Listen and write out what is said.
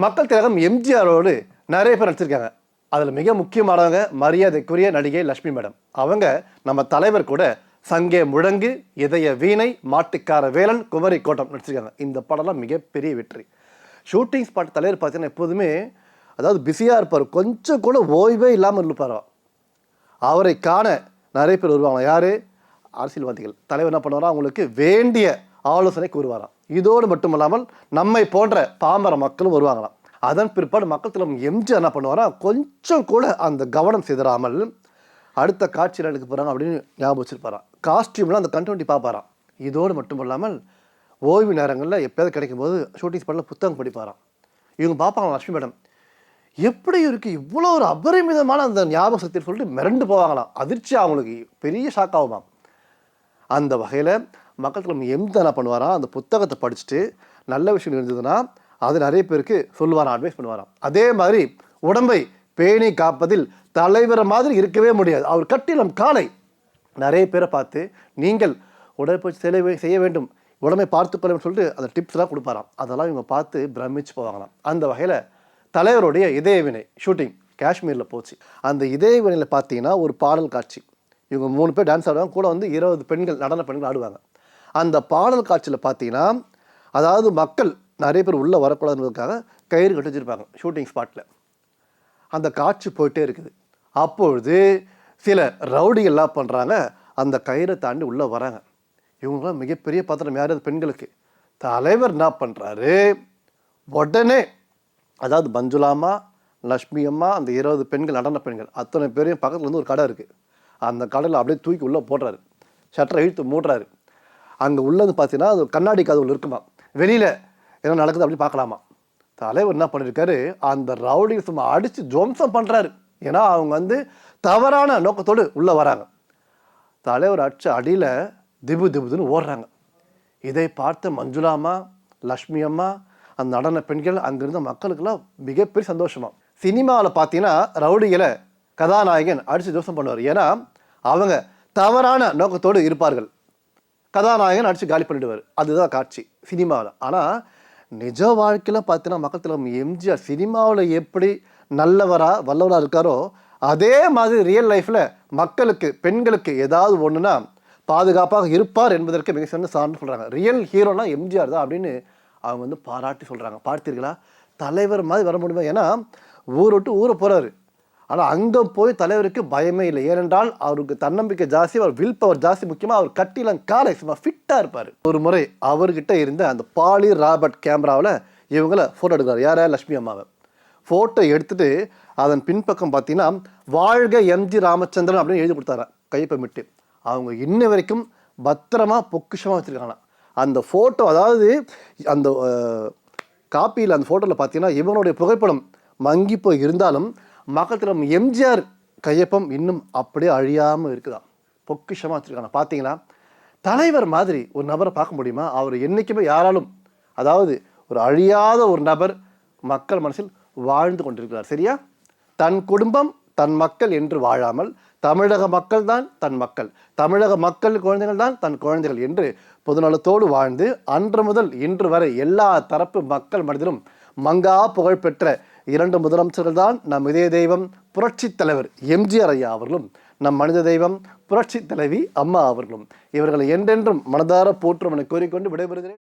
மக்கள் திலகம் எம்ஜிஆரோடு நிறைய பேர் நடிச்சிருக்காங்க. அதில் மிக முக்கியமானவங்க மரியாதைக்குரிய நடிகை லட்சுமி மேடம். அவங்க நம்ம தலைவர் கூட சங்கே முழங்கு இதய வீணை மாட்டுக்கார வேலன் குமரி கோட்டம் நடிச்சிருக்காங்க. இந்த படம்லாம் மிகப்பெரிய வெற்றி. ஷூட்டிங் ஸ்பாட் தலைவர் பார்த்தீங்கன்னா எப்போதுமே அதாவது பிஸியாக இருப்பார். கொஞ்சம் கூட ஓய்வே இல்லாமல் இருப்பார். அவரை காண நிறைய பேர் வருவாங்க. யார்? அரசியல்வாதிகள். தலைவர் என்ன பண்ணுவாரா அவங்களுக்கு வேண்டிய ஆலோசனை கூறுவாராம். இதோடு மட்டுமல்லாமல் நம்மை போன்ற பாமர மக்களும் வருவாங்களாம். அதன் பிற்பாடு மக்கள் தலைவர் எம்ஜி என்ன பண்ணுவாரா? கொஞ்சம் கூட அந்த கவனம் சிதறாமல் அடுத்த காட்சியில் எடுக்க போகிறாங்க அப்படின்னு ஞாபகம் வச்சிருப்பாராம். காஸ்டியூம்லாம் அந்த கண்டினியூட்டி பார்ப்பாராம். இதோடு மட்டுமல்லாமல் ஓய்வு நேரங்களில் எப்பயாவது கிடைக்கும் போது ஷூட்டிங் ஸ்பாட்டில் புத்தகம் படிப்பாராம். இவங்க பார்ப்பாங்க லட்சுமி மேடம் எப்படி இருக்கு? இவ்வளோ ஒரு அபரிமிதமான அந்த ஞாபக சக்தின்னு சொல்லிட்டு மிரண்டு போவாங்களாம். அதிர்ச்சி அவங்களுக்கு பெரிய ஷாக் ஆகுமாம். அந்த வகையில் மக்கள் எந்த என்ன பண்ணுவாராம் அந்த புத்தகத்தை படிச்சுட்டு நல்ல விஷயம் இருந்ததுன்னா அது நிறைய பேருக்கு சொல்லுவாராம் அட்வைஸ் பண்ணுவாராம் அதே மாதிரி உடம்பை பேணி காப்பதில் தலைவரை மாதிரி இருக்கவே முடியாது. அவர் கட்டிடம் காலை நிறைய பேரை பார்த்து நீங்கள் உடற்பயிற்சி செய்ய செய்ய வேண்டும். உடம்பை பார்த்துக்கொள்ள சொல்லிட்டு அந்த டிப்ஸ்லாம் கொடுப்பாராம். அதெல்லாம் இவங்க பார்த்து பிரமிச்சு போவாங்களாம். அந்த வகையில் தலைவருடைய இதயவினை ஷூட்டிங் காஷ்மீரில் போச்சு. அந்த இதயவினையில் பார்த்தீங்கன்னா ஒரு பாடல் காட்சி. இவங்க மூணு பேர் டான்ஸ் ஆடுவாங்க. கூட வந்து இருபது பெண்கள் நடன பெண்கள் ஆடுவாங்க. அந்த பாடல் காட்சியில் பார்த்தீங்கன்னா அதாவது மக்கள் நிறைய பேர் உள்ளே வரக்கூடாதுன்றதுக்காக கயிறு கட்டி வச்சிருப்பாங்க ஷூட்டிங் ஸ்பாட்டில் அந்த காட்சி போயிட்டே இருக்குது. அப்பொழுது சில ரவுடிகள் என்ன பண்ணுறாங்க அந்த கயிறை தாண்டி உள்ளே வராங்க. இவங்களாம் மிகப்பெரிய பாத்திரம். யார் அது? பெண்களுக்கு. தலைவர் என்ன பண்ணுறாரு உடனே அதாவது மஞ்சுளாமா லக்ஷ்மி அம்மா அந்த இருபது பெண்கள் நடன பெண்கள் அத்தனை பேரையும் பக்கத்தில் வந்து ஒரு கடை இருக்குது அந்த கடையில் அப்படியே தூக்கி உள்ளே போடுறாரு. ஷட்டரை இழுத்து மூடுறாரு. அங்கே உள்ளது பார்த்தீங்கன்னா அது கண்ணாடி கதவுல இருக்குமா? வெளியில் என்ன நடக்குது அப்படி பார்க்கலாமா? தலைவர் என்ன பண்ணியிருக்காரு அந்த ரவுடி சும்மா அடித்து துவம்சம் பண்ணுறாரு ஏன்னா அவங்க வந்து தவறான நோக்கத்தோடு உள்ளே வராங்க. தலைவர் அடிச்ச அடியில் திபு திபுதுன்னு ஓடுறாங்க. இதை பார்த்த மஞ்சுளாமா லக்ஷ்மி அம்மா அந்த நடன பெண்கள் அங்கிருந்த மக்களுக்கெல்லாம் மிகப்பெரிய சந்தோஷமாக சினிமாவில் பார்த்தீங்கன்னா ரவுடிகளை கதாநாயகன் அடித்து தோஷம் பண்ணுவார். ஏன்னா அவங்க தவறான நோக்கத்தோடு இருப்பார்கள். கதாநாயகன் அடித்து காலி பண்ணிடுவார். அதுதான் காட்சி. சினிமாவில் ஆனால் நிஜ வாழ்க்கையில் பார்த்தீங்கன்னா மக்கள் தலைவர் எம்ஜிஆர் சினிமாவில் எப்படி நல்லவராக வல்லவராக இருக்காரோ அதே மாதிரி ரியல் லைஃப்பில் மக்களுக்கு பெண்களுக்கு ஏதாவது ஒன்றுனா பாதுகாப்பாக இருப்பார் என்பதற்கு மிக சிறந்த சான்று சொல்கிறாங்க ரியல் ஹீரோனா எம்ஜிஆர் தான் அப்படின்னு அவங்க வந்து பாராட்டி சொல்கிறாங்க பார்த்தீர்களா? தலைவர் மாதிரி வர முடியுமா? ஏன்னா ஊர் விட்டு ஊரை போகிறாரு ஆனால் அங்கே போய் தலைவருக்கு பயமே இல்லை. ஏனென்றால் அவருக்கு தன்னம்பிக்கை ஜாஸ்தி அவர் வில் பவர் ஜாஸ்தி. முக்கியமாக அவர் கட்டிலம் காலை சும்மா ஃபிட்டாக இருப்பார். ஒரு முறை அவர்கிட்ட இருந்த அந்த பாலி ராபர்ட் கேமராவில் இவங்கள ஃபோட்டோ எடுக்கிறார். யார? லட்சுமி அம்மாவை. ஃபோட்டோ எடுத்துட்டு அதன் பின்பக்கம் பார்த்தீங்கன்னா வாழ்க எம்ஜி ராமச்சந்திரன் அப்படின்னு எழுதி கொடுத்தாரு கைப்பமிட்டு அவங்க இன்ன வரைக்கும் பத்திரமா பொக்கிஷமாக வச்சுருக்காங்க அந்த ஃபோட்டோ அதாவது அந்த காப்பியில் அந்த ஃபோட்டோவில் பார்த்தீங்கன்னா இவனுடைய புகைப்படம் மங்கி போய் இருந்தாலும் மக்கள் எம்ஜிஆர் கையொப்பம் இன்னும் அப்படியே அழியாமல் இருக்குதாம் பொக்கிஷமாக வச்சுருக்காங்க. பார்த்தீங்களா தலைவர் மாதிரி ஒரு நபரை பார்க்க முடியுமா? அவர் என்றைக்குமே யாராலும் அதாவது ஒரு அழியாத ஒரு நபர் மக்கள் மனசில் வாழ்ந்து கொண்டிருக்கிறார். சரியா? தன் குடும்பம் தன் மக்கள் என்று வாழாமல் தமிழக மக்கள் தான் தன் மக்கள். தமிழக மக்கள் குழந்தைகள் தான் தன் குழந்தைகள் என்று பொதுநலத்தோடு வாழ்ந்து அன்று முதல் இன்று வரை எல்லா தரப்பு மக்கள் மனதிலும் மங்கா புகழ் பெற்ற இரண்டு முதலமைச்சர்கள் தான் நம் இதய தெய்வம் புரட்சித் தலைவர் எம்ஜிஆர் ஐயா அவர்களும் நம் மனித தெய்வம் புரட்சித் தலைவி அம்மா அவர்களும். இவர்களை என்றென்றும் மனதார போற்றும் என கூறிக்கொண்டு விடைபெறுகிறேன்.